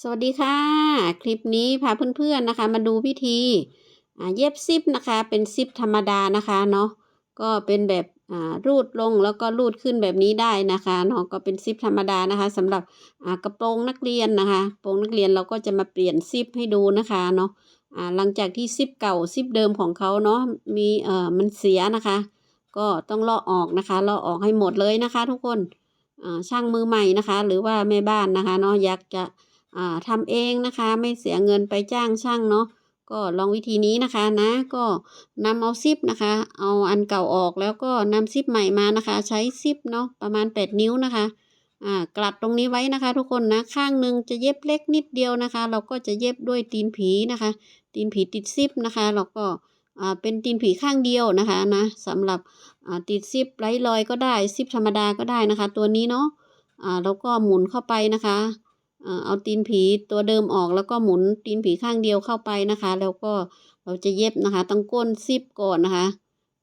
สวัสดีค่ะ คลิปนี้พาเพื่อนๆนะคะ มาดูพิธีอ่าเย็บซิปนะคะ เป็นซิปธรรมดานะคะเนาะก็เป็นแบบอ่ารูดลงแล้วก็รูดขึ้นแบบนี้ได้นะคะเนาะก็เป็นซิปธรรมดานะคะสำหรับอ่ากระโปรงนักเรียนนะคะกระโปรงนักเรียนเราก็จะมาเปลี่ยนซิปให้ดูนะคะเนาะอ่าหลังจากที่ซิปเก่าซิปเดิมของเขาเนาะมีเอ่อมันเสียนะคะ ก็ต้องลอกออกนะคะลอกออกให้หมดเลยนะคะ ทุกคนอ่าช่างมือใหม่นะคะ หรือว่าแม่บ้านนะคะเนาะอยากจะ ทำเองนะคะ ไม่เสียเงินไปจ้างช่างเนาะก็ลองวิธีนี้นะคะนะ ก็นำเอาซิปนะคะ เอาอันเก่าออกแล้วก็นำซิปใหม่มานะคะ ใช้ซิปเนาะประมาณ 8 นิ้วนะคะอ่ากลัดตรงนี้ไว้นะคะ ทุกคนนะข้างหนึ่งจะเย็บเล็กนิดเดียวนะคะ เราก็จะเย็บด้วยตีนผีนะคะ ตีนผีติดซิปนะคะเราก็อ่าเป็นตีนผีข้างเดียวนะคะนะสำหรับอ่าติดซิปไร้รอยก็ได้ซิปธรรมดาก็ได้นะคะ ตัวนี้เนาะอ่าแล้วก็หมุนเข้าไปนะคะ เออเอาตีนผีตัวเดิมออกแล้วก็หมุนตีนผีข้างเดียวเข้าไปนะคะ แล้วก็เราจะเย็บนะคะตรงก้นซิปก่อนนะคะ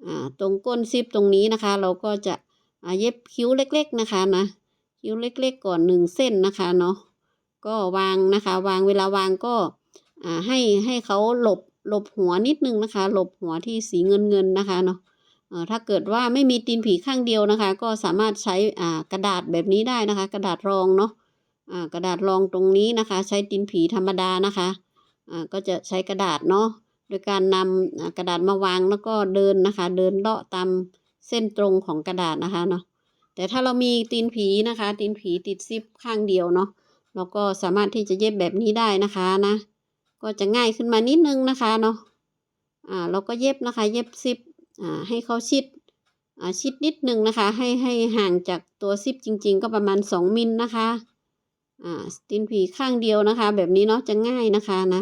อ่าตรงก้นซิปตรงนี้นะคะ เราก็จะอ่าเย็บคิ้วเล็ก ๆนะคะนะคิ้วเล็ก ๆ ก่อนหนึ่งเส้นนะคะเนาะก็วางนะคะ วางเวลาวางก็อ่าให้ให้เขาหลบหลบหัวนิดนึงนะคะ หลบหัวที่สีเงินเงินๆนะคะเนาะอ่อถ้าเกิดว่าไม่มีตีนผีข้างเดียวนะคะ ก็สามารถใช้อ่ากระดาษแบบนี้ได้นะคะ กระดาษรองเนาะ กระดาษรองตรงนี้นะคะ ใช้ดินผีธรรมดานะคะก็จะใช้กระดาษเนาะโดยการนำอ่ากระดาษมาวางแล้วก็เดินนะคะ เดินเลาะตามเส้นตรงของกระดาษนะคะเนาะแต่ถ้าเรามีตีนผีนะคะ ตีนผีติดซิปข้างเดียวเนาะเราก็สามารถที่จะเย็บแบบนี้ได้นะคะนะ ก็จะง่ายขึ้นมานิดนึงนะคะเนาะอ่าเราก็เย็บนะคะ เย็บซิปอ่าให้เขาชิดอ่าชิดนิดนึงนะคะ ให้ให้ห่างจากตัวซิปจริง ๆ ก็ประมาณสองมิลนะคะ อ่าตีนผีข้างเดียวนะคะ แบบนี้เนาะจะง่ายนะคะนะ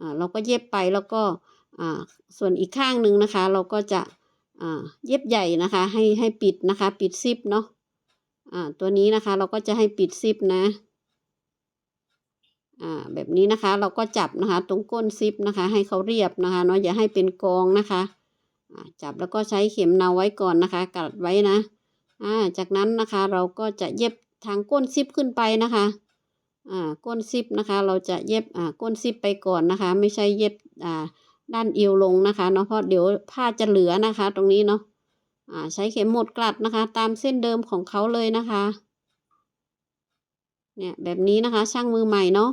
อ่าเราก็เย็บไปแล้วก็อ่าส่วนอีกข้างหนึ่งนะคะ เราก็จะอ่าเย็บใหญ่นะคะ ให้ให้ปิดนะคะ ปิดซิปเนาะอ่าตัวนี้นะคะเราก็จะให้ปิดซิปนะอ่าแบบนี้นะคะเราก็จับนะคะ ตรงก้นซิปนะคะ ให้เขาเรียบนะคะเนาะอย่าให้เป็นกองนะคะอ่าจับแล้วก็ใช้เข็มเนาไว้ก่อนนะคะ กัดไว้นะอ่าจากนั้นนะคะเราก็จะเย็บ ทางก้นซิปขึ้นไปนะคะอ่าก้นซิปนะคะ เราจะเย็บอ่าก้นซิปไปก่อนนะคะ ไม่ใช่เย็บอ่าด้านเอวลงนะคะเนาะเพราะเดี๋ยวผ้าจะเหลือนะคะ ตรงนี้เนาะอ่าใช้เข็มหมดกลัดนะคะ ตามเส้นเดิมของเขาเลยนะคะเนี่ยแบบนี้นะคะช่างมือใหม่เนาะ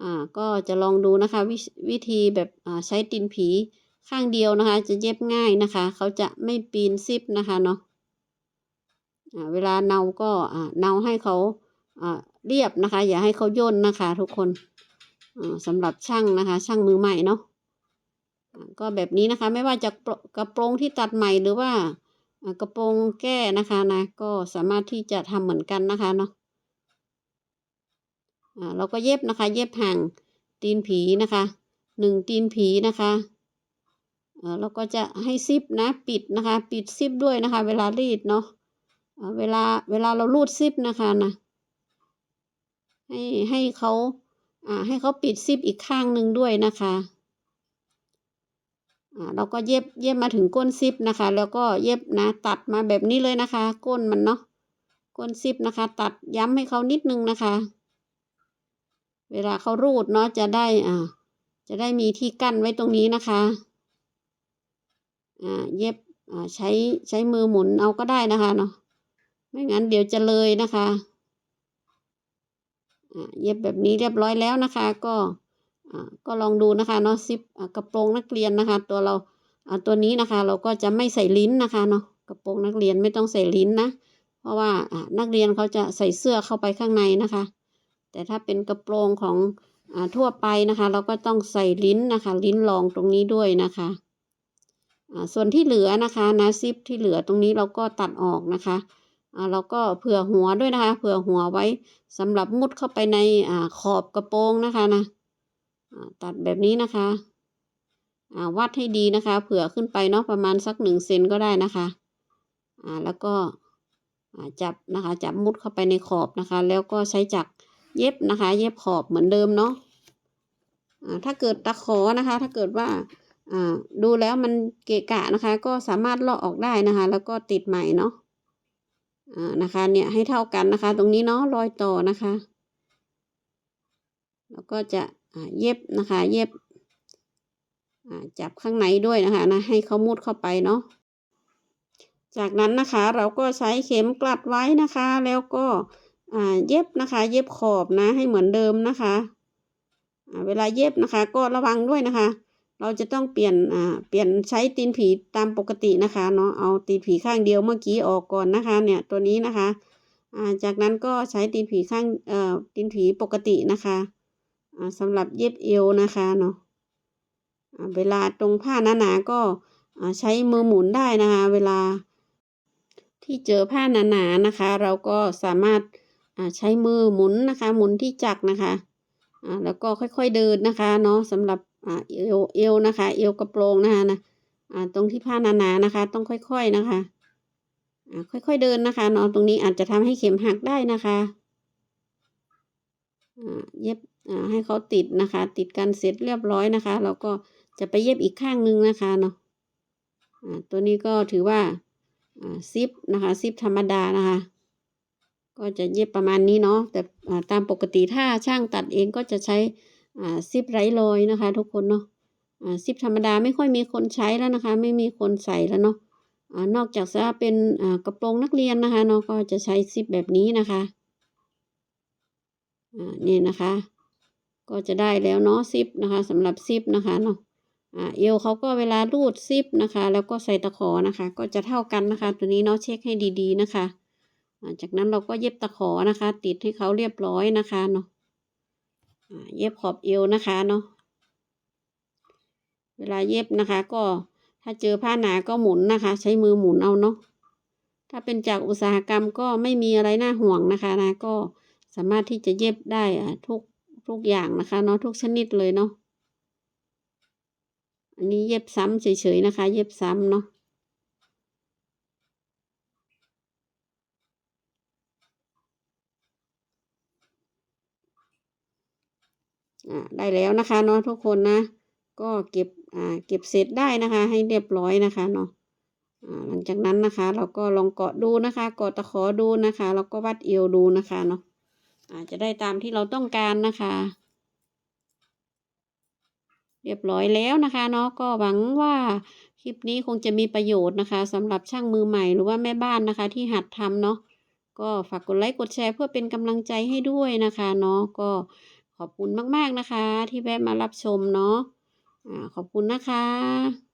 อ่าก็จะลองดูนะคะ วิวิธีแบบอ่าใช้ตีนผีข้างเดียวนะคะ จะเย็บง่ายนะคะ เขาจะไม่ปีนซิปนะคะเนาะ เวลาเนาก็เนาให้เขาเรียบนะคะ อย่าให้เขาย่นนะคะ ทุกคนสำหรับช่างนะคะ ช่างมือใหม่เนาะก็แบบนี้นะคะ ไม่ว่าจะกระโปรงที่ตัดใหม่หรือว่ากระโปรงแก้นะคะนะ ก็สามารถที่จะทำเหมือนกันนะคะเนาะเราก็เย็บนะคะ เย็บห่างตีนผีนะคะหนึ่งตีนผีนะคะเราก็จะให้ซิปนะ ปิดนะคะ ปิดซิปด้วยนะคะ เวลารีดเนาะ เวลาเวลาเรารูดซิปนะคะนะให้ให้เขาอ่าให้เขาปิดซิปอีกข้างหนึ่งด้วยนะคะอ่าเราก็เย็บเย็บมาถึงก้นซิปนะคะ แล้วก็เย็บนะตัดมาแบบนี้เลยนะคะ ก้นมันเนาะก้นซิปนะคะ ตัดย้ำให้เขานิดนึงนะคะ เวลาเขารูดเนาะจะได้อ่าจะได้มีที่กั้นไว้ตรงนี้นะคะอ่าเย็บอ่าใช้ใช้มือหมุนเอาก็ได้นะคะเนาะ ไม่งั้นเดี๋ยวจะเลยนะคะอ่าเย็บแบบนี้เรียบร้อยแล้วนะคะ ก็อ่าก็ลองดูนะคะเนาะซิปกระโปรงนักเรียนนะคะ ตัวเราอ่าตัวนี้นะคะ เราก็จะไม่ใส่ลิ้นนะคะเนาะกระโปรงนักเรียนไม่ต้องใส่ลิ้นนะ เพราะว่าอ่านักเรียนเขาจะใส่เสื้อเข้าไปข้างในนะคะ แต่ถ้าเป็นกระโปรงของอ่าทั่วไปนะคะ เราก็ต้องใส่ลิ้นนะคะ ลิ้นรองตรงนี้ด้วยนะคะส่วนที่เหลือนะคะนะซิปที่เหลือตรงนี้เราก็ตัดออกนะคะ อ่าเราก็เผื่อหัวด้วยนะคะ เผื่อหัวไว้สำหรับมุดเข้าไปในอ่าขอบกระโปรงนะคะนะอ่าตัดแบบนี้นะคะอ่าวัดให้ดีนะคะ เผื่อขึ้นไปเนาะประมาณสักหนึ่งเซนก็ได้นะคะอ่าแล้วก็อ่าจับนะคะจับมุดเข้าไปในขอบนะคะ แล้วก็ใช้จักรเย็บนะคะ เย็บขอบเหมือนเดิมเนาะอ่าถ้าเกิดตะขอนะคะ ถ้าเกิดว่าอ่าดูแล้วมันเกะกะนะคะ ก็สามารถเลอกออกได้นะคะ แล้วก็ติดใหม่เนาะ นะคะเนี่ยให้เท่ากันนะคะ ตรงนี้เนาะรอยต่อนะคะ แล้วก็จะเย็บนะคะ เย็บอ่าจับข้างในด้วยนะคะนะให้เขามุดเข้าไปเนาะจากนั้นนะคะเราก็ใช้เข็มกลัดไว้นะคะ แล้วก็อ่าเย็บนะคะ เย็บขอบนะให้เหมือนเดิมนะคะ เวลาเย็บนะคะ ก็ระวังด้วยนะคะ เราจะต้องเปลี่ยนอ่าเปลี่ยนใช้ตีนผีตามปกตินะคะเนาะเอาตีนผีข้างเดียวเมื่อกี้ออกก่อนนะคะ เนี่ยตัวนี้นะคะอ่าจากนั้นก็ใช้ตีนผีข้างเอ่อตีนผีปกตินะคะอ่าสำหรับเย็บเอวนะคะเนาะอ่าเวลาตรงผ้าหนาๆก็อ่าใช้มือหมุนได้นะคะ เวลาที่เจอผ้าหนาๆนะคะ เราก็สามารถอ่าใช้มือหมุนนะคะ หมุนที่จักรนะคะอ่าแล้วก็ค่อยๆเดินนะคะเนาะสำหรับ อ่าเอวเอวนะคะ เอวกระโปรงนะคะนะอ่าตรงที่ผ้าหนาๆนะคะ ต้องค่อยๆนะคะอ่าค่อยๆเดินนะคะเนาะตรงนี้อาจจะทำให้เข็มหักได้นะคะอ่าเย็บอ่าให้เขาติดนะคะ ติดกันเสร็จเรียบร้อยนะคะ เราก็จะไปเย็บอีกข้างนึงนะคะเนาะอ่าตัวนี้ก็ถือว่าอ่าซิปนะคะซิปธรรมดานะคะก็จะเย็บประมาณนี้เนาะแต่ตามปกติถ้าช่างตัดเองก็จะใช้ ซิปไร้รอยนะคะ ทุกคนเนาะซิปธรรมดาไม่ค่อยมีคนใช้แล้วนะคะ ไม่มีคนใส่แล้วเนาะอ่านอกจากจะเป็นกระโปรงนักเรียนนะคะเนาะก็จะใช้ซิปแบบนี้นะคะอ่านี่นะคะ ก็จะได้แล้วเนาะซิปนะคะสำหรับซิปนะคะเนาะเอวเขาก็เวลารูดซิปนะคะ แล้วก็ใส่ตะขอนะคะ ก็จะเท่ากันนะคะ ตัวนี้เนาะเช็คให้ดีๆนะคะจากนั้นเราก็เย็บตะขอนะคะ ติดให้เขาเรียบร้อยนะคะเนาะ เย็บขอบเอวนะคะเนาะเวลาเย็บนะคะ ก็ถ้าเจอผ้าหนาก็หมุนนะคะ ใช้มือหมุนเอาเนาะถ้าเป็นจากอุตสาหกรรมก็ไม่มีอะไรน่าห่วงนะคะนะก็สามารถที่จะเย็บได้อ่าทุกทุกอย่างนะคะเนาะทุกชนิดเลยเนาะอันนี้เย็บซ้ำเฉยๆนะคะ เย็บซ้ำเนาะ ได้แล้วนะคะเนาะทุกคนนะ ก็เก็บอ่าเก็บเสร็จได้นะคะ ให้เรียบร้อยนะคะเนาะอ่าหลังจากนั้นนะคะ เราก็ลองเกาะดูนะคะเกาะตะขอดูนะคะแล้วก็วัดเอวดูนะคะเนาะอาจจะได้ตามที่เราต้องการนะคะ เรียบร้อยแล้วนะคะเนาะก็หวังว่าคลิปนี้คงจะมีประโยชน์นะคะสำหรับช่างมือใหม่หรือว่าแม่บ้านนะคะ ที่หัดทำเนาะก็ฝากกดไลค์กดแชร์เพื่อเป็นกำลังใจให้ด้วยนะคะเนาะก็ ขอบคุณมาก ๆ นะคะ ที่แวะมารับชมเนาะขอบคุณนะคะ